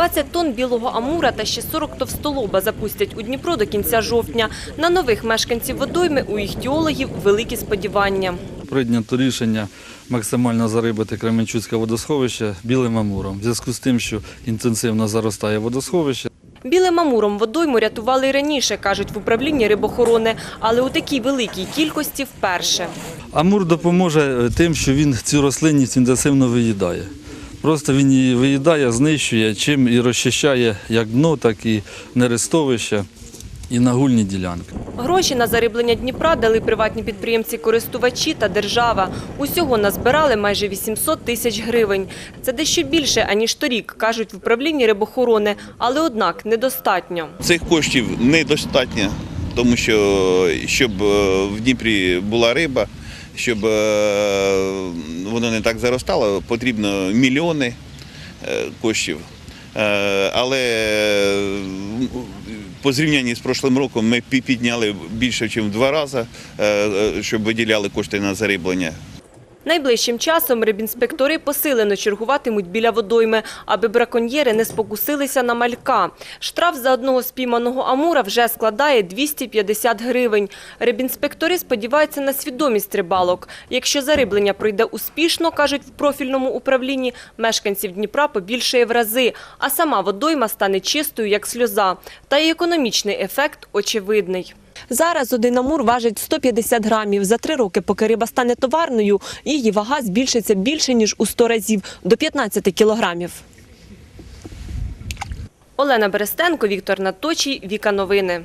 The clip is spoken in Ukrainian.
20 тонн білого амура та ще 40 товстолоба запустять у Дніпро до кінця жовтня. На нових мешканців водойми у іхтіологів великі сподівання. Прийнято рішення максимально зарибати Кременчуцьке водосховище білим амуром. В зв'язку з тим, що інтенсивно заростає водосховище, Білим амуром водойму рятували і раніше, кажуть в управлінні рибохорони, але у такій великій кількості вперше. Амур допоможе е, тим, що він цю рослинність інтенсивно виїдає. Просто він її виїдає, знищує, чим і розчищає як дно, так і нерестовище і нагульні ділянки. Гроші на зариблення Дніпра дали приватні підприємці-користувачі та держава. Усього назбирали майже 800 тисяч гривень. Це дещо більше, аніж торік, кажуть в управлінні рибохорони, але однак недостатньо. Цих коштів недостатньо, тому що щоб е, в Дніпрі була риба, щоб е, воно не так заростало, потрібно мільйони е, коштів. Е, Але е, по зрівнянні з прошлим роком ми пі- підняли більше, ніж в два рази, е, щоб виділяли кошти на зариблення. Найближчим часом рибінспектори посилено чергуватимуть біля водойми, аби браконьєри не спокусилися на малька. Штраф за одного спійманого амура вже складає 250 гривень. Рибінспектори сподіваються на свідомість рибалок. Якщо зариблення пройде успішно, кажуть в профільному управлінні, мешканців Дніпра побільшає в рази, а сама водойма стане чистою, як сльоза. Та й економічний ефект очевидний. Зараз один амур важить 150 грамів. За три роки, поки риба стане товарною, її вага збільшиться більше, ніж у 100 разів – до 15 кілограмів. Олена Берестенко, Віктор Наточій, Віка Новини.